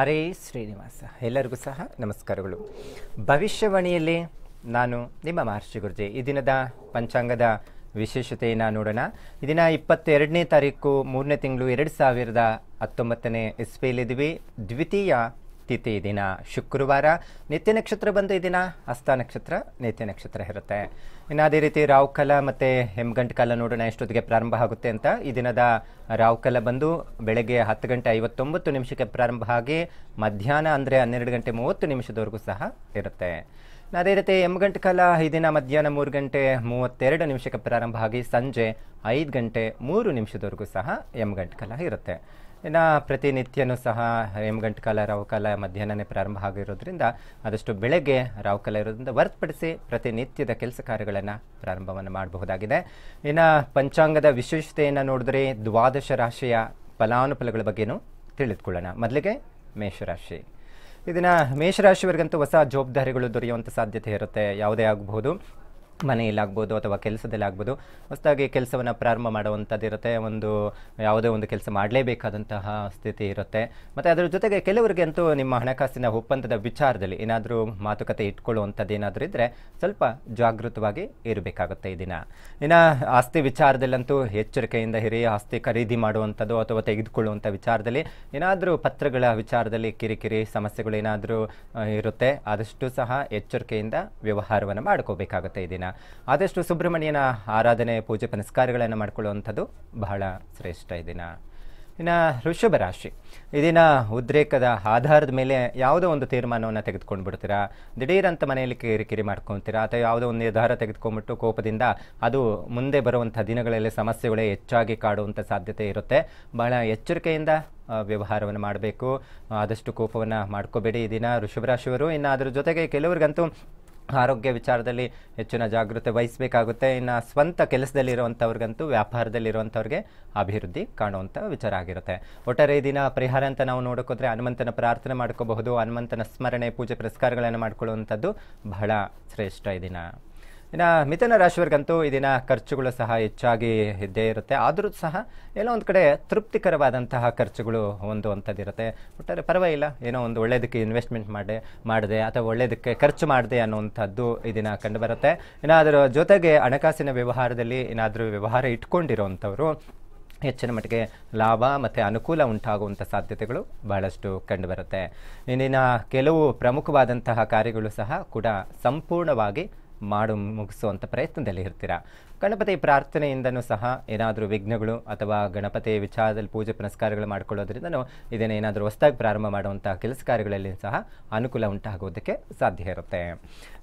ಹರೇ ಶ್ರೀನಿವಾಸ. ಎಲ್ಲರಿಗೂ ಸಹ ನಮಸ್ಕಾರಗಳು. ಭವಿಷ್ಯವಾಣಿಯಲ್ಲಿ ನಾನು ನಿಮ್ಮ ಮಹರ್ಷಿ ಗುರುಜಿ. ಈ ದಿನದ ಪಂಚಾಂಗದ ವಿಶೇಷತೆಯನ್ನು ನೋಡೋಣ. ಈ ದಿನ ಇಪ್ಪತ್ತೆರಡನೇ ತಾರೀಕು, ಮೂರನೇ ತಿಂಗಳು, ಎರಡು ಸಾವಿರದ ಹತ್ತೊಂಬತ್ತನೇ ಇಸ್ವಿಯಲ್ಲಿದ್ದೀವಿ. ದ್ವಿತೀಯ ತಿಥಿ ದಿನ ಶುಕ್ರವಾರ ನಿತ್ಯ ನಕ್ಷತ್ರ ಬಂದು ಈ ದಿನ ಹಸ್ತ ನಕ್ಷತ್ರ, ನಿತ್ಯ ನಕ್ಷತ್ರ ಇರುತ್ತೆ. ಇನ್ನು ಅದೇ ರೀತಿ ರಾವುಕಲ ಕಾಲ ಮತ್ತು ಹೆಮ್ಗಂಟ್ ಕಾಲ ನೋಡೋಣ ಎಷ್ಟೊತ್ತಿಗೆ ಪ್ರಾರಂಭ ಆಗುತ್ತೆ ಅಂತ ಈ ದಿನದ ರಾವ್ ಕಾಲ ಬಂದು ಬೆಳಗ್ಗೆ ಹತ್ತು ಗಂಟೆ ಐವತ್ತೊಂಬತ್ತು ನಿಮಿಷಕ್ಕೆ ಪ್ರಾರಂಭ ಆಗಿ ಮಧ್ಯಾಹ್ನ ಅಂದರೆ ಹನ್ನೆರಡು ಗಂಟೆ ಮೂವತ್ತು ನಿಮಿಷದವರೆಗೂ ಸಹ ಇರುತ್ತೆ. ಅದೇ ರೀತಿ ಎಮ್ಗಂಟ್ ಕಾಲ ಈ ದಿನ ಮಧ್ಯಾಹ್ನ ಮೂರು ಗಂಟೆ ಮೂವತ್ತೆರಡು ನಿಮಿಷಕ್ಕೆ ಪ್ರಾರಂಭ ಆಗಿ ಸಂಜೆ ಐದು ಗಂಟೆ ಮೂರು ನಿಮಿಷದವರೆಗೂ ಸಹ ಎಮ್ಗಂಟ್ ಕಾಲ ಇರುತ್ತೆ. ಇನ್ನು ಪ್ರತಿನಿತ್ಯನೂ ಸಹ ಎಮ್ಗಂಟ್ ಕಾಲ ರಾಹುಕಾಲ ಮಧ್ಯಾಹ್ನನೇ ಪ್ರಾರಂಭ ಆಗಿರೋದ್ರಿಂದ ಆದಷ್ಟು ಬೆಳಗ್ಗೆ ರಾಹುಕಾಲ ಇರೋದ್ರಿಂದ ಹೊರತುಪಡಿಸಿ ಪ್ರತಿನಿತ್ಯದ ಕೆಲಸ ಕಾರ್ಯಗಳನ್ನು ಪ್ರಾರಂಭವನ್ನು ಮಾಡಬಹುದಾಗಿದೆ. ಇನ್ನು ಪಂಚಾಂಗದ ವಿಶೇಷತೆಯನ್ನು ನೋಡಿದ್ರೆ ದ್ವಾದಶ ರಾಶಿಯ ಫಲಾನುಫಲಗಳ ಬಗ್ಗೆನೂ ತಿಳಿದುಕೊಳ್ಳೋಣ. ಮೊದಲಿಗೆ ಮೇಷರಾಶಿ. ಇದನ್ನು ಮೇಷರಾಶಿಯವರಿಗಂತೂ ಹೊಸ ಜವಾಬ್ದಾರಿಗಳು ದೊರೆಯುವಂಥ ಸಾಧ್ಯತೆ ಇರುತ್ತೆ. ಯಾವುದೇ ಆಗಬಹುದು. ಮನೆಯಲ್ಲಾಗ್ಬೋದು ಅಥವಾ ಕೆಲಸದಲ್ಲಿ ಆಗ್ಬೋದು ಹೊಸದಾಗಿ ಕೆಲಸವನ್ನು ಪ್ರಾರಂಭ ಮಾಡುವಂಥದ್ದು ಇರುತ್ತೆ ಒಂದು ಯಾವುದೇ ಒಂದು ಕೆಲಸ ಮಾಡಲೇಬೇಕಾದಂತಹ ಸ್ಥಿತಿ ಇರುತ್ತೆ. ಮತ್ತು ಅದರ ಜೊತೆಗೆ ಕೆಲವರಿಗೆ ಅಂತೂ ನಿಮ್ಮ ಹಣಕಾಸಿನ ಒಪ್ಪಂದದ ವಿಚಾರದಲ್ಲಿ ಏನಾದರೂ ಮಾತುಕತೆ ಇಟ್ಕೊಳ್ಳುವಂಥದ್ದು ಏನಾದರೂ ಇದ್ದರೆ ಸ್ವಲ್ಪ ಜಾಗೃತವಾಗಿ ಇರಬೇಕಾಗುತ್ತೆ ಈ ದಿನ. ಇನ್ನು ಆಸ್ತಿ ವಿಚಾರದಲ್ಲಂತೂ ಎಚ್ಚರಿಕೆಯಿಂದ ಹಿರಿಯ ಆಸ್ತಿ ಖರೀದಿ ಮಾಡುವಂಥದ್ದು ಅಥವಾ ತೆಗೆದುಕೊಳ್ಳುವಂಥ ವಿಚಾರದಲ್ಲಿ ಏನಾದರೂ ಪತ್ರಗಳ ವಿಚಾರದಲ್ಲಿ ಕಿರಿಕಿರಿ ಸಮಸ್ಯೆಗಳು ಏನಾದರೂ ಇರುತ್ತೆ. ಆದಷ್ಟು ಸಹ ಎಚ್ಚರಿಕೆಯಿಂದ ವ್ಯವಹಾರವನ್ನು ಮಾಡ್ಕೋಬೇಕಾಗುತ್ತೆ ಈ ದಿನ. ಆದಷ್ಟು ಸುಬ್ರಹ್ಮಣ್ಯನ ಆರಾಧನೆ, ಪೂಜೆ ಪುನಸ್ಕಾರಗಳನ್ನು ಮಾಡ್ಕೊಳ್ಳುವಂಥದ್ದು ಬಹಳ ಶ್ರೇಷ್ಠ ಈ ದಿನ. ಇನ್ನು ವೃಷಭ ರಾಶಿ. ಇದಿನ ಉದ್ರೇಕದ ಆಧಾರದ ಮೇಲೆ ಯಾವುದೋ ಒಂದು ತೀರ್ಮಾನವನ್ನು ತೆಗೆದುಕೊಂಡು ಬಿಡ್ತೀರಾ ದಿಢೀರಂತ ಮನೆಯಲ್ಲಿ ಕಿರಿಕಿರಿ ಮಾಡ್ಕೊತೀರಾ? ಅಥವಾ ಯಾವುದೋ ಒಂದು ನಿರ್ಧಾರ ತೆಗೆದುಕೊಂಡ್ಬಿಟ್ಟು ಕೋಪದಿಂದ ಅದು ಮುಂದೆ ಬರುವಂಥ ದಿನಗಳಲ್ಲಿ ಸಮಸ್ಯೆಗಳೇ ಹೆಚ್ಚಾಗಿ ಕಾಡುವಂಥ ಸಾಧ್ಯತೆ ಇರುತ್ತೆ. ಬಹಳ ಎಚ್ಚರಿಕೆಯಿಂದ ವ್ಯವಹಾರವನ್ನು ಮಾಡಬೇಕು. ಆದಷ್ಟು ಕೋಪವನ್ನು ಮಾಡ್ಕೋಬೇಡಿ ಈ ದಿನ ವೃಷಭ ರಾಶಿಯವರು. ಇನ್ನು ಅದರ ಜೊತೆಗೆ ಕೆಲವ್ರಿಗಂತೂ ಆರೋಗ್ಯ ವಿಚಾರದಲ್ಲಿ ಹೆಚ್ಚಿನ ಜಾಗೃತೆ ವಹಿಸಬೇಕಾಗುತ್ತೆ. ಇನ್ನು ಸ್ವಂತ ಕೆಲಸದಲ್ಲಿರುವಂಥವ್ರಿಗಂತೂ, ವ್ಯಾಪಾರದಲ್ಲಿರುವಂಥವ್ರಿಗೆ ಅಭಿವೃದ್ಧಿ ಕಾಣುವಂಥ ವಿಚಾರ ಆಗಿರುತ್ತೆ. ಒಟ್ಟಾರೆ ದಿನ ಪರಿಹಾರ ಅಂತ ನಾವು ನೋಡೋಕೋದ್ರೆ ಹನುಮಂತನ ಪ್ರಾರ್ಥನೆ ಮಾಡ್ಕೋಬಹುದು. ಹನುಮಂತನ ಸ್ಮರಣೆ, ಪೂಜೆ ಪುರಸ್ಕಾರಗಳನ್ನು ಮಾಡ್ಕೊಳ್ಳುವಂಥದ್ದು ಬಹಳ ಶ್ರೇಷ್ಠ ಈ ದಿನ. ಇನ್ನು ಮಿಥುನ ರಾಶಿವರ್ಗಂತೂ ಇದಿನ ದಿನ ಖರ್ಚುಗಳು ಸಹ ಹೆಚ್ಚಾಗಿ ಇದ್ದೇ ಇರುತ್ತೆ. ಆದರೂ ಸಹ ಏನೋ ಒಂದು ಕಡೆ ತೃಪ್ತಿಕರವಾದಂತಹ ಖರ್ಚುಗಳು ಹೊಂದುವಂಥದ್ದು ಇರುತ್ತೆ ಒಟ್ಟಾರೆ ಪರವಾಗಿಲ್ಲ, ಏನೋ ಒಂದು ಒಳ್ಳೆಯದಕ್ಕೆ ಇನ್ವೆಸ್ಟ್ಮೆಂಟ್ ಮಾಡಿ ಮಾಡಿದೆ ಅಥವಾ ಒಳ್ಳೆಯದಕ್ಕೆ ಖರ್ಚು ಮಾಡಿದೆ ಅನ್ನುವಂಥದ್ದು ಈ ದಿನ ಕಂಡುಬರುತ್ತೆ ಇನ್ನು ಅದರ ಜೊತೆಗೆ ಹಣಕಾಸಿನ ವ್ಯವಹಾರದಲ್ಲಿ ಏನಾದರೂ ವ್ಯವಹಾರ ಇಟ್ಕೊಂಡಿರೋವಂಥವ್ರು ಹೆಚ್ಚಿನ ಮಟ್ಟಿಗೆ ಲಾಭ ಮತ್ತು ಅನುಕೂಲ ಉಂಟಾಗುವಂಥ ಸಾಧ್ಯತೆಗಳು ಬಹಳಷ್ಟು ಕಂಡುಬರುತ್ತೆ ಇಂದಿನ ಕೆಲವು ಪ್ರಮುಖವಾದಂತಹ ಕಾರ್ಯಗಳು ಸಹ ಕೂಡ ಸಂಪೂರ್ಣವಾಗಿ ಮಾಡು ಮುಗಿಸುವಂಥ ಪ್ರಯತ್ನದಲ್ಲಿ ಇರ್ತೀರ? ಗಣಪತಿ ಪ್ರಾರ್ಥನೆಯಿಂದನೂ ಸಹ ಏನಾದರೂ ವಿಘ್ನಗಳು ಅಥವಾ ಗಣಪತಿ ವಿಚಾರದಲ್ಲಿ ಪೂಜೆ ಪುನಸ್ಕಾರಗಳು ಮಾಡಿಕೊಳ್ಳೋದ್ರಿಂದನೂ ಇದನ್ನು ಏನಾದರೂ ಹೊಸದಾಗಿ ಪ್ರಾರಂಭ ಮಾಡುವಂಥ ಕೆಲಸ ಕಾರ್ಯಗಳಲ್ಲಿ ಸಹ ಅನುಕೂಲ ಉಂಟಾಗೋದಕ್ಕೆ ಸಾಧ್ಯ ಇರುತ್ತೆ.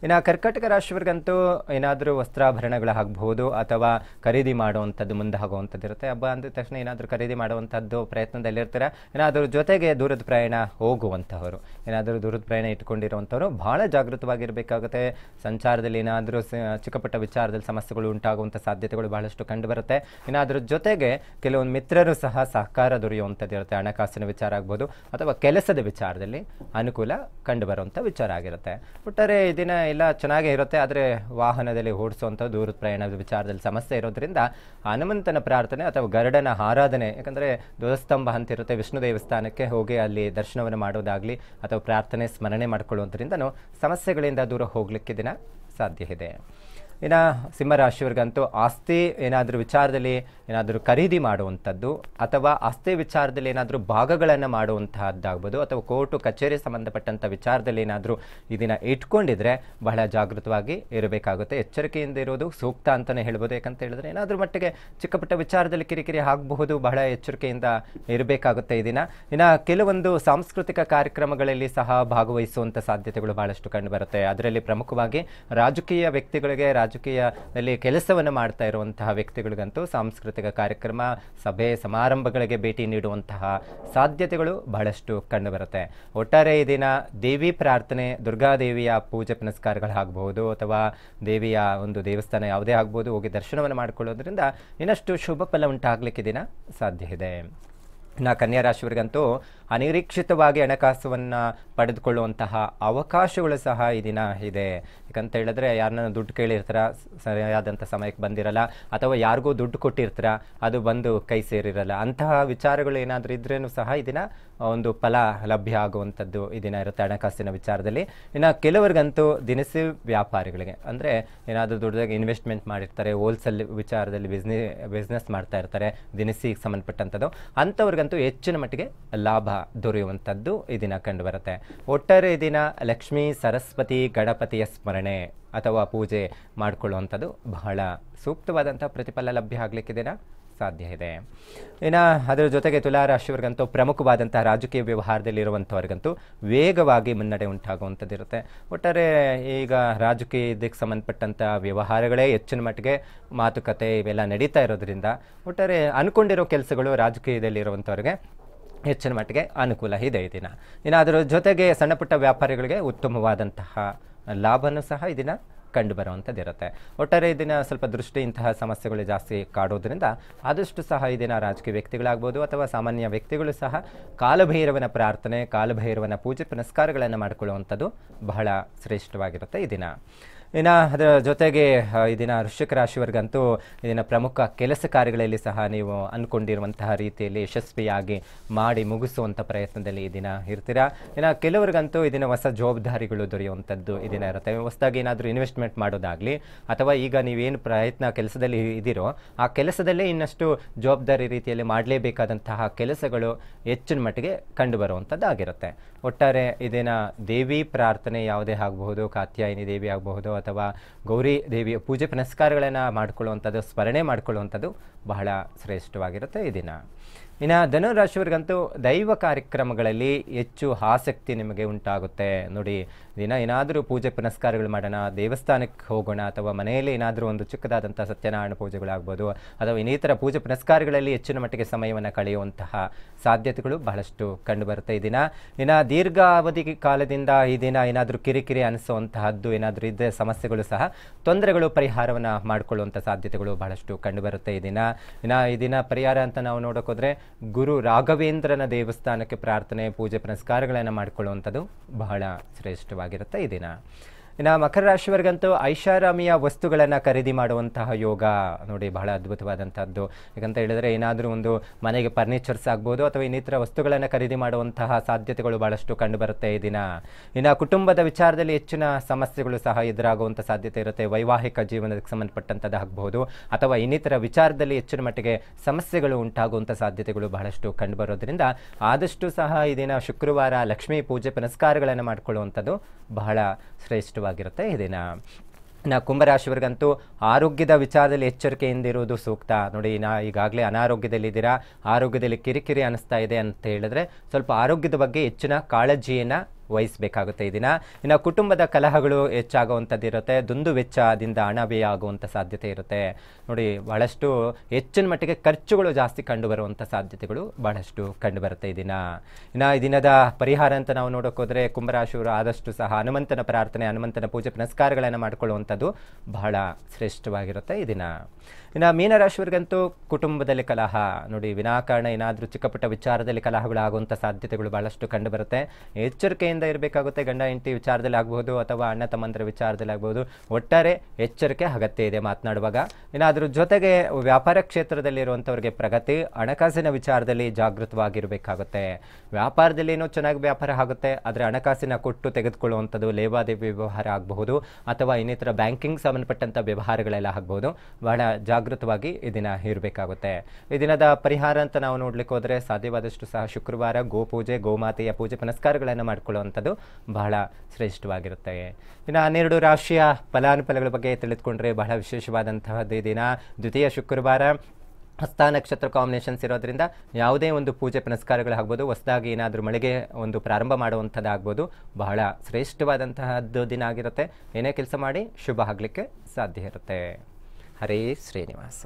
ಇನ್ನು ಕರ್ಕಾಟಕ ರಾಶಿಯವರಿಗಂತೂ ಏನಾದರೂ ವಸ್ತ್ರಾಭರಣಗಳಾಗಬಹುದು ಅಥವಾ ಖರೀದಿ ಮಾಡುವಂಥದ್ದು ಮುಂದೆ ಆಗುವಂಥದ್ದು ಇರುತ್ತೆ. ಹಬ್ಬ ಅಂದ ತಕ್ಷಣ ಏನಾದರೂ ಖರೀದಿ ಮಾಡುವಂಥದ್ದು ಪ್ರಯತ್ನದಲ್ಲಿರ್ತಾರೆ. ಏನಾದರೂ ಜೊತೆಗೆ ದೂರದ ಪ್ರಯಾಣ ಹೋಗುವಂಥವರು ಏನಾದರೂ ದೂರದ ಪ್ರಯಾಣ ಇಟ್ಕೊಂಡಿರುವಂಥವ್ರು ಭಾಳ ಜಾಗೃತವಾಗಿರಬೇಕಾಗುತ್ತೆ. ಸಂಚಾರದಲ್ಲಿ ಏನಾದರೂ ಚಿಕ್ಕಪಟ್ಟ ವಿಚಾರದಲ್ಲಿ ಸಮಸ್ಯೆಗಳು ಉಂಟಾಗುವಂಥ ಸಾಧ್ಯತೆಗಳು ಬಹಳಷ್ಟು ಕಂಡುಬರುತ್ತೆ ಇನ್ನು ಅದ್ರ ಜೊತೆಗೆ ಕೆಲವೊಂದು ಮಿತ್ರರು ಸಹ ಸಹಕಾರ ದೊರೆಯುವಂಥದ್ದು ಇರುತ್ತೆ. ಹಣಕಾಸಿನ ವಿಚಾರ ಆಗ್ಬೋದು ಅಥವಾ ಕೆಲಸದ ವಿಚಾರದಲ್ಲಿ ಅನುಕೂಲ ಕಂಡುಬರುವಂಥ ವಿಚಾರ ಆಗಿರುತ್ತೆ. ಒಟ್ಟಾರೆ ದಿನ ಎಲ್ಲ ಚೆನ್ನಾಗೇ ಇರುತ್ತೆ. ಆದರೆ ವಾಹನದಲ್ಲಿ ಓಡಿಸುವಂಥ ದೂರದ ಪ್ರಯಾಣದ ವಿಚಾರದಲ್ಲಿ ಸಮಸ್ಯೆ ಇರೋದ್ರಿಂದ ಹನುಮಂತನ ಪ್ರಾರ್ಥನೆ ಅಥವಾ ಗರುಡನ ಆರಾಧನೆ, ಯಾಕಂದರೆ ಧ್ವಜಸ್ತಂಭ ಅಂತ ಇರುತ್ತೆ. ವಿಷ್ಣು ದೇವಸ್ಥಾನಕ್ಕೆ ಹೋಗಿ ಅಲ್ಲಿ ದರ್ಶನವನ್ನು ಮಾಡೋದಾಗಲಿ ಅಥವಾ ಪ್ರಾರ್ಥನೆ, ಸ್ಮರಣೆ ಮಾಡ್ಕೊಳ್ಳುವುದರಿಂದನೂ ಸಮಸ್ಯೆಗಳಿಂದ ದೂರ ಹೋಗಲಿಕ್ಕೆ ದಿನ ಸಾಧ್ಯ ಇದೆ ಇನ್ನು ಸಿಂಹರಾಶಿಯವರಿಗಂತೂ ಆಸ್ತಿ ಏನಾದರೂ ವಿಚಾರದಲ್ಲಿ ಏನಾದರೂ ಖರೀದಿ ಮಾಡುವಂಥದ್ದು ಅಥವಾ ಆಸ್ತಿ ವಿಚಾರದಲ್ಲಿ ಏನಾದರೂ ಭಾಗಗಳನ್ನು ಮಾಡುವಂತಹದ್ದಾಗ್ಬೋದು ಅಥವಾ ಕೋರ್ಟು ಕಚೇರಿ ಸಂಬಂಧಪಟ್ಟಂಥ ವಿಚಾರದಲ್ಲಿ ಏನಾದರೂ ಇದನ್ನು ಇಟ್ಕೊಂಡಿದ್ರೆ ಬಹಳ ಜಾಗೃತವಾಗಿ ಇರಬೇಕಾಗುತ್ತೆ. ಎಚ್ಚರಿಕೆಯಿಂದ ಇರೋದು ಸೂಕ್ತ ಅಂತಲೇ ಹೇಳ್ಬೋದು. ಯಾಕಂತ ಹೇಳಿದ್ರೆ ಏನಾದರೂ ಮಟ್ಟಿಗೆ ಚಿಕ್ಕ ಪುಟ್ಟ ವಿಚಾರದಲ್ಲಿ ಕಿರಿಕಿರಿ ಆಗಬಹುದು, ಬಹಳ ಎಚ್ಚರಿಕೆಯಿಂದ ಇರಬೇಕಾಗುತ್ತೆ ಇದನ್ನು ದಿನ. ಇನ್ನು ಕೆಲವೊಂದು ಸಾಂಸ್ಕೃತಿಕ ಕಾರ್ಯಕ್ರಮಗಳಲ್ಲಿ ಸಹ ಭಾಗವಹಿಸುವಂಥ ಸಾಧ್ಯತೆಗಳು ಬಹಳಷ್ಟು ಕಂಡುಬರುತ್ತೆ ಅದರಲ್ಲಿ ಪ್ರಮುಖವಾಗಿ ರಾಜಕೀಯ ವ್ಯಕ್ತಿಗಳಿಗೆ ರಾಜಕೀಯದಲ್ಲಿ ಕೆಲಸವನ್ನು ಮಾಡ್ತಾ ಇರುವಂತಹ ವ್ಯಕ್ತಿಗಳಿಗಂತೂ ಸಾಂಸ್ಕೃತಿಕ ಕಾರ್ಯಕ್ರಮ, ಸಭೆ, ಸಮಾರಂಭಗಳಿಗೆ ಭೇಟಿ ನೀಡುವಂತಹ ಸಾಧ್ಯತೆಗಳು ಬಹಳಷ್ಟು ಕಂಡುಬರುತ್ತೆ. ಒಟ್ಟಾರೆ ಈ ದಿನ ದೇವಿ ಪ್ರಾರ್ಥನೆ ದುರ್ಗಾದೇವಿಯ ಪೂಜೆ ಪುನಸ್ಕಾರಗಳಾಗಬಹುದು ಅಥವಾ ದೇವಿಯ ಒಂದು ದೇವಸ್ಥಾನ ಯಾವುದೇ ಆಗ್ಬೋದು, ಹೋಗಿ ದರ್ಶನವನ್ನು ಮಾಡಿಕೊಳ್ಳೋದ್ರಿಂದ ಇನ್ನಷ್ಟು ಶುಭ ಫಲ ಉಂಟಾಗಲಿಕ್ಕೆ ದಿನ ಸಾಧ್ಯ ಇದೆ. ನಾ ಕನ್ಯಾ ರಾಶಿಯವರಿಗಂತೂ ಅನಿರೀಕ್ಷಿತವಾಗಿ ಹಣಕಾಸನ್ನು ಪಡೆದುಕೊಳ್ಳುವಂತಹ ಅವಕಾಶಗಳು ಸಹ ಈ ದಿನ ಇದೆ. ಯಾಕಂತ ಹೇಳಿದ್ರೆ ಯಾರನ್ನ ದುಡ್ಡು ಕೇಳಿರ್ತಾರ ಸರಿಯಾದಂಥ ಸಮಯಕ್ಕೆ ಬಂದಿರಲ್ಲ, ಅಥವಾ ಯಾರಿಗೂ ದುಡ್ಡು ಕೊಟ್ಟಿರ್ತಾರ, ಅದು ಬಂದು ಕೈ ಸೇರಿರಲ್ಲ. ಅಂತಹ ವಿಚಾರಗಳು ಏನಾದರೂ ಇದ್ರೇನು ಸಹ ಈ ದಿನ ಒಂದು ಫಲ ಲಭ್ಯ ಆಗುವಂಥದ್ದು ದಿನ ಇರುತ್ತೆ ಹಣಕಾಸಿನ ವಿಚಾರದಲ್ಲಿ. ಇನ್ನು ಕೆಲವರಿಗಂತೂ ದಿನಸಿ ವ್ಯಾಪಾರಿಗಳಿಗೆ, ಅಂದರೆ ಏನಾದರೂ ದೊಡ್ಡದಾಗಿ ಇನ್ವೆಸ್ಟ್ಮೆಂಟ್ ಮಾಡಿರ್ತಾರೆ ಹೋಲ್ಸೇಲ್ ವಿಚಾರದಲ್ಲಿ ಬಿಸ್ನೆ ಬಿಸ್ನೆಸ್ ಮಾಡ್ತಾ ಇರ್ತಾರೆ ದಿನಸಿಗೆ ಸಂಬಂಧಪಟ್ಟಂಥದ್ದು, ಅಂಥವ್ರಿಗಂತೂ ಹೆಚ್ಚಿನ ಮಟ್ಟಿಗೆ ಲಾಭ ದೊರೆಯುವಂಥದ್ದು ಈ ದಿನ ಕಂಡು ಬರುತ್ತೆ ಒಟ್ಟಾರೆ ದಿನ ಲಕ್ಷ್ಮೀ, ಸರಸ್ವತಿ, ಗಣಪತಿಯ ಸ್ಮರಣೆ ಅಥವಾ ಪೂಜೆ ಮಾಡಿಕೊಳ್ಳುವಂಥದ್ದು ಬಹಳ ಸೂಕ್ತವಾದಂಥ ಪ್ರತಿಫಲ ಲಭ್ಯ ಆಗಲಿಕ್ಕಿದೆನಾ ಸಾಧ್ಯ ಇದೆ. ಇನ್ನು ಅದರ ಜೊತೆಗೆ ತುಲಾ ಪ್ರಮುಖವಾದಂಥ ರಾಜಕೀಯ ವ್ಯವಹಾರದಲ್ಲಿರುವಂಥವ್ರಿಗಂತೂ ವೇಗವಾಗಿ ಮುನ್ನಡೆ ಉಂಟಾಗುವಂಥದ್ದಿರುತ್ತೆ. ಒಟ್ಟಾರೆ ಈಗ ರಾಜಕೀಯ ಇದಕ್ಕೆ ಸಂಬಂಧಪಟ್ಟಂಥ ವ್ಯವಹಾರಗಳೇ ಹೆಚ್ಚಿನ ಮಟ್ಟಿಗೆ ಮಾತುಕತೆ ಇವೆಲ್ಲ ನಡೀತಾ ಇರೋದ್ರಿಂದ ಒಟ್ಟಾರೆ ಅನ್ಕೊಂಡಿರೋ ಕೆಲಸಗಳು ರಾಜಕೀಯದಲ್ಲಿರುವಂಥವ್ರಿಗೆ ಹೆಚ್ಚಿನ ಮಟ್ಟಿಗೆ ಅನುಕೂಲ ಇದೆ ಈ ದಿನ. ಇನ್ನು ಜೊತೆಗೆ ಸಣ್ಣ ಪುಟ್ಟ ವ್ಯಾಪಾರಿಗಳಿಗೆ ಉತ್ತಮವಾದಂತಹ ಲಾಭನೂ ಸಹ ಈ ದಿನ ಕಂಡು ಇರುತ್ತೆ ಒಟ್ಟಾರೆ ಈ ದಿನ ಸ್ವಲ್ಪ ದೃಷ್ಟಿ ಇಂತಹ ಸಮಸ್ಯೆಗಳು ಜಾಸ್ತಿ ಕಾಡೋದ್ರಿಂದ ಆದಷ್ಟು ಸಹ ಈ ದಿನ ರಾಜಕೀಯ ವ್ಯಕ್ತಿಗಳಾಗ್ಬೋದು ಅಥವಾ ಸಾಮಾನ್ಯ ವ್ಯಕ್ತಿಗಳು ಸಹ ಕಾಲಭೈರವನ ಪ್ರಾರ್ಥನೆ, ಕಾಲಭೈರವನ ಪೂಜೆ ಪುನಸ್ಕಾರಗಳನ್ನು ಮಾಡಿಕೊಳ್ಳುವಂಥದ್ದು ಬಹಳ ಶ್ರೇಷ್ಠವಾಗಿರುತ್ತೆ ಈ ದಿನ. ಇನ್ನು ಅದರ ಜೊತೆಗೆ ಇದಿನ ವೃಶ್ಚಿಕ ರಾಶಿವರ್ಗಂತೂ ಇದನ್ನ ಪ್ರಮುಖ ಕೆಲಸ ಕಾರ್ಯಗಳಲ್ಲಿ ಸಹ ನೀವು ಅಂದ್ಕೊಂಡಿರುವಂತಹ ರೀತಿಯಲ್ಲಿ ಯಶಸ್ವಿಯಾಗಿ ಮಾಡಿ ಮುಗಿಸುವಂಥ ಪ್ರಯತ್ನದಲ್ಲಿ ಈ ದಿನ ಇರ್ತೀರಾ? ಇನ್ನು ಕೆಲವರಿಗಂತೂ ಇದನ್ನ ಹೊಸ ಜವಾಬ್ದಾರಿಗಳು ದೊರೆಯುವಂಥದ್ದು ಈ ದಿನ ಇರುತ್ತೆ. ಹೊಸದಾಗಿ ಏನಾದರೂ ಇನ್ವೆಸ್ಟ್ಮೆಂಟ್ ಮಾಡೋದಾಗಲಿ, ಅಥವಾ ಈಗ ನೀವೇನು ಪ್ರಯತ್ನ ಕೆಲಸದಲ್ಲಿ ಇದ್ದೀರೋ, ಆ ಕೆಲಸದಲ್ಲೇ ಇನ್ನಷ್ಟು ಜವಾಬ್ದಾರಿ ರೀತಿಯಲ್ಲಿ ಮಾಡಲೇಬೇಕಾದಂತಹ ಕೆಲಸಗಳು ಹೆಚ್ಚಿನ ಮಟ್ಟಿಗೆ ಕಂಡುಬರುವಂಥದ್ದು ಆಗಿರುತ್ತೆ ಒಟ್ಟಾರೆ ಇದನ್ನು ದೇವಿ ಪ್ರಾರ್ಥನೆ ಯಾವುದೇ ಆಗಬಹುದು, ಕಾತ್ಯಾಯಿನಿ ದೇವಿ ಆಗಬಹುದು ಅಥವಾ ಗೌರಿ ದೇವಿಯ ಪೂಜೆ ಪುನಸ್ಕಾರಗಳನ್ನು ಮಾಡಿಕೊಳ್ಳುವಂಥದ್ದು, ಸ್ಮರಣೆ ಮಾಡಿಕೊಳ್ಳುವಂಥದ್ದು ಬಹಳ ಶ್ರೇಷ್ಠವಾಗಿರುತ್ತೆ ಈ ದಿನ. ಇನ್ನು ಧನುರಾಶಿಯವರಿಗಂತೂ ದೈವ ಕಾರ್ಯಕ್ರಮಗಳಲ್ಲಿ ಹೆಚ್ಚು ಆಸಕ್ತಿ ನಿಮಗೆ ಉಂಟಾಗುತ್ತೆ. ನೋಡಿ, ದಿನ ಏನಾದರೂ ಪೂಜೆ ಪುನಸ್ಕಾರಗಳು ಮಾಡೋಣ, ದೇವಸ್ಥಾನಕ್ಕೆ ಹೋಗೋಣ, ಅಥವಾ ಮನೆಯಲ್ಲಿ ಏನಾದರೂ ಒಂದು ಚಿಕ್ಕದಾದಂಥ ಸತ್ಯನಾರಾಯಣ ಪೂಜೆಗಳಾಗ್ಬೋದು, ಅಥವಾ ಇನ್ನಿತರ ಪೂಜೆ ಪುನಸ್ಕಾರಗಳಲ್ಲಿ ಹೆಚ್ಚಿನ ಮಟ್ಟಿಗೆ ಸಮಯವನ್ನು ಕಳೆಯುವಂತಹ ಸಾಧ್ಯತೆಗಳು ಬಹಳಷ್ಟು ಕಂಡುಬರುತ್ತೆ ಈ ದಿನ. ಇನ್ನು ದೀರ್ಘಾವಧಿ ಕಾಲದಿಂದ ಈ ದಿನ ಏನಾದರೂ ಕಿರಿಕಿರಿ ಅನಿಸುವಂತಹದ್ದು ಏನಾದರೂ ಇದ್ದರೆ ಸಮಸ್ಯೆಗಳು ಸಹ ತೊಂದರೆಗಳು, ಪರಿಹಾರವನ್ನು ಮಾಡಿಕೊಳ್ಳುವಂಥ ಸಾಧ್ಯತೆಗಳು ಬಹಳಷ್ಟು ಕಂಡುಬರುತ್ತೆ ಈ ದಿನ. ಇನ್ನು ಈ ದಿನ ಪರಿಹಾರ ಅಂತ ನಾವು ನೋಡೋಕೋದ್ರೆ ಗುರು ರಾಘವೇಂದ್ರನ ದೇವಸ್ಥಾನಕ್ಕೆ ಪ್ರಾರ್ಥನೆ ಪೂಜೆ ಪುನಸ್ಕಾರಗಳನ್ನು ಮಾಡಿಕೊಳ್ಳುವಂಥದ್ದು ಬಹಳ ಶ್ರೇಷ್ಠವಾಗಿರುತ್ತೆ ಈ ದಿನ. ಇನ್ನು ಮಕರ ರಾಶಿಯವರಿಗಂತೂ ಐಷಾರಾಮಿಯ ವಸ್ತುಗಳನ್ನು ಖರೀದಿ ಮಾಡುವಂತಹ ಯೋಗ ನೋಡಿ ಬಹಳ ಅದ್ಭುತವಾದಂಥದ್ದು. ಯಾಕಂತ ಹೇಳಿದರೆ ಏನಾದರೂ ಒಂದು ಮನೆಗೆ ಫರ್ನಿಚರ್ಸ್ ಆಗ್ಬೋದು ಅಥವಾ ಇನ್ನಿತರ ವಸ್ತುಗಳನ್ನು ಖರೀದಿ ಮಾಡುವಂತಹ ಸಾಧ್ಯತೆಗಳು ಬಹಳಷ್ಟು ಕಂಡುಬರುತ್ತೆ ಈ ದಿನ. ಇನ್ನು ಕುಟುಂಬದ ವಿಚಾರದಲ್ಲಿ ಹೆಚ್ಚಿನ ಸಮಸ್ಯೆಗಳು ಸಹ ಎದುರಾಗುವಂಥ ಸಾಧ್ಯತೆ ಇರುತ್ತೆ. ವೈವಾಹಿಕ ಜೀವನಕ್ಕೆ ಸಂಬಂಧಪಟ್ಟಂಥದ್ದು ಆಗ್ಬೋದು ಅಥವಾ ಇನ್ನಿತರ ವಿಚಾರದಲ್ಲಿ ಹೆಚ್ಚಿನ ಮಟ್ಟಿಗೆ ಸಮಸ್ಯೆಗಳು ಉಂಟಾಗುವಂಥ ಸಾಧ್ಯತೆಗಳು ಬಹಳಷ್ಟು ಕಂಡುಬರೋದ್ರಿಂದ ಆದಷ್ಟು ಸಹ ಈ ದಿನ ಶುಕ್ರವಾರ ಲಕ್ಷ್ಮೀ ಪೂಜೆ ಪುನಸ್ಕಾರಗಳನ್ನು ಮಾಡಿಕೊಳ್ಳುವಂಥದ್ದು ಬಹಳ ಶ್ರೇಷ್ಠವಾಗಿರುತ್ತೆ ಈ ದಿನ ನಾ ಕುಂಭರಾಶಿಯವರಿಗಂತೂ ಆರೋಗ್ಯದ ವಿಚಾರದಲ್ಲಿ ಎಚ್ಚರಿಕೆಯಿಂದ ಇರುವುದು ಸೂಕ್ತ. ನೋಡಿ, ನಾ ಈಗಾಗಲೇ ಅನಾರೋಗ್ಯದಲ್ಲಿದ್ದೀರಾ ಆರೋಗ್ಯದಲ್ಲಿ ಕಿರಿಕಿರಿ ಅನಿಸ್ತಾ ಇದೆ ಅಂತ ಹೇಳಿದ್ರೆ ಸ್ವಲ್ಪ ಆರೋಗ್ಯದ ಬಗ್ಗೆ ಹೆಚ್ಚಿನ ಕಾಳಜಿಯನ್ನು ವಹಿಸಬೇಕಾಗುತ್ತೆ ಈ ದಿನ. ಇನ್ನು ಕುಟುಂಬದ ಕಲಹಗಳು ಹೆಚ್ಚಾಗುವಂಥದ್ದು ಇರುತ್ತೆ ದುಂದು ವೆಚ್ಚದಿಂದ ಹಣ ಆಗುವಂಥ ಸಾಧ್ಯತೆ ಇರುತ್ತೆ. ನೋಡಿ, ಬಹಳಷ್ಟು ಹೆಚ್ಚಿನ ಮಟ್ಟಿಗೆ ಖರ್ಚುಗಳು ಜಾಸ್ತಿ ಕಂಡುಬರುವಂಥ ಸಾಧ್ಯತೆಗಳು ಬಹಳಷ್ಟು ಕಂಡುಬರುತ್ತೆ ಈ ದಿನ. ಇನ್ನು ಈ ದಿನದ ಪರಿಹಾರ ಅಂತ ನಾವು ನೋಡೋಕೋದ್ರೆ ಕುಂಭರಾಶಿಯವರು ಆದಷ್ಟು ಸಹ ಹನುಮಂತನ ಪ್ರಾರ್ಥನೆ, ಹನುಮಂತನ ಪೂಜೆ ಪುನಸ್ಕಾರಗಳನ್ನು ಮಾಡಿಕೊಳ್ಳುವಂಥದ್ದು ಬಹಳ ಶ್ರೇಷ್ಠವಾಗಿರುತ್ತೆ ಈ ದಿನ. ಇನ್ನು ಮೀನರಾಶಿಯವರಿಗಂತೂ ಕುಟುಂಬದಲ್ಲಿ ಕಲಹ. ನೋಡಿ, ವಿನಾಕಾರಣ ಏನಾದರೂ ಚಿಕ್ಕಪುಟ್ಟ ವಿಚಾರದಲ್ಲಿ ಕಲಹಗಳು ಆಗುವಂಥ ಸಾಧ್ಯತೆಗಳು ಬಹಳಷ್ಟು ಕಂಡು ಬರುತ್ತೆ ಎಚ್ಚರಿಕೆಯಿಂದ ಇರಬೇಕಾಗುತ್ತೆ. ಗಂಡ, ಹೆಂಡತಿ ವಿಚಾರದಲ್ಲಿ ಆಗಬಹುದು ಅಥವಾ ಅಣ್ಣ, ತಮ್ಮಂದರ ವಿಚಾರದಲ್ಲಿ ಆಗಬಹುದು. ಒಟ್ಟಾರೆ ಎಚ್ಚರಿಕೆ, ಅಗತ್ಯ ಇದೆ ಮಾತನಾಡುವಾಗ. ಇನ್ನು ಜೊತೆಗೆ ವ್ಯಾಪಾರ ಕ್ಷೇತ್ರದಲ್ಲಿರುವಂಥವ್ರಿಗೆ ಪ್ರಗತಿ, ಹಣಕಾಸಿನ ವಿಚಾರದಲ್ಲಿ ಜಾಗೃತವಾಗಿರಬೇಕಾಗುತ್ತೆ. ವ್ಯಾಪಾರದಲ್ಲಿ ಏನೋ ಚೆನ್ನಾಗಿ ವ್ಯಾಪಾರ ಆಗುತ್ತೆ. ಆದರೆ ಹಣಕಾಸಿನ ಕೊಟ್ಟು ತೆಗೆದುಕೊಳ್ಳುವಂಥದ್ದು ಲೇವಾದೇವಿ ವ್ಯವಹಾರ ಆಗಬಹುದು ಅಥವಾ ಇನ್ನಿತರ ಬ್ಯಾಂಕಿಂಗ್ ಸಂಬಂಧಪಟ್ಟಂಥ ವ್ಯವಹಾರಗಳೆಲ್ಲ ಆಗಬಹುದು. ಬಹಳ ಜಾಗೃತವಾಗಿ ಈ ದಿನ ಇರಬೇಕಾಗುತ್ತೆ. ಈ ದಿನದ ಪರಿಹಾರ ಅಂತ ನಾವು ನೋಡ್ಲಿಕ್ಕೆ ಹೋದರೆ ಸಾಧ್ಯವಾದಷ್ಟು ಸಹ ಶುಕ್ರವಾರ ಗೋಪೂಜೆ, ಗೋಮಾತೆಯ ಪೂಜೆ ಪುನಸ್ಕಾರಗಳನ್ನು ಮಾಡಿಕೊಳ್ಳುವಂಥದ್ದು ಬಹಳ ಶ್ರೇಷ್ಠವಾಗಿರುತ್ತೆ. ಇನ್ನು ಹನ್ನೆರಡು ರಾಶಿಯ ಫಲಾನುಫಲಗಳ ಬಗ್ಗೆ ತಿಳಿದುಕೊಂಡ್ರೆ ಬಹಳ ವಿಶೇಷವಾದಂತಹದ್ದು ದಿನ, ದ್ವಿತೀಯ ಶುಕ್ರವಾರ. ಹಸ್ತ ನಕ್ಷತ್ರ ಕಾಂಬಿನೇಷನ್ಸ್ ಇರೋದ್ರಿಂದ ಯಾವುದೇ ಒಂದು ಪೂಜೆ ಪುನಸ್ಕಾರಗಳಾಗ್ಬೋದು ಹೊಸದಾಗಿ ಏನಾದರೂ ಮಳೆಗೆ ಒಂದು ಪ್ರಾರಂಭ ಮಾಡುವಂಥದ್ದಾಗ್ಬೋದು, ಬಹಳ ಶ್ರೇಷ್ಠವಾದಂತಹದ್ದು ದಿನ ಆಗಿರುತ್ತೆ. ಏನೇ ಕೆಲಸ ಮಾಡಿ ಶುಭ ಆಗಲಿಕ್ಕೆ ಸಾಧ್ಯ ಇರುತ್ತೆ. ಹರೇ ಶ್ರೀನಿವಾಸ.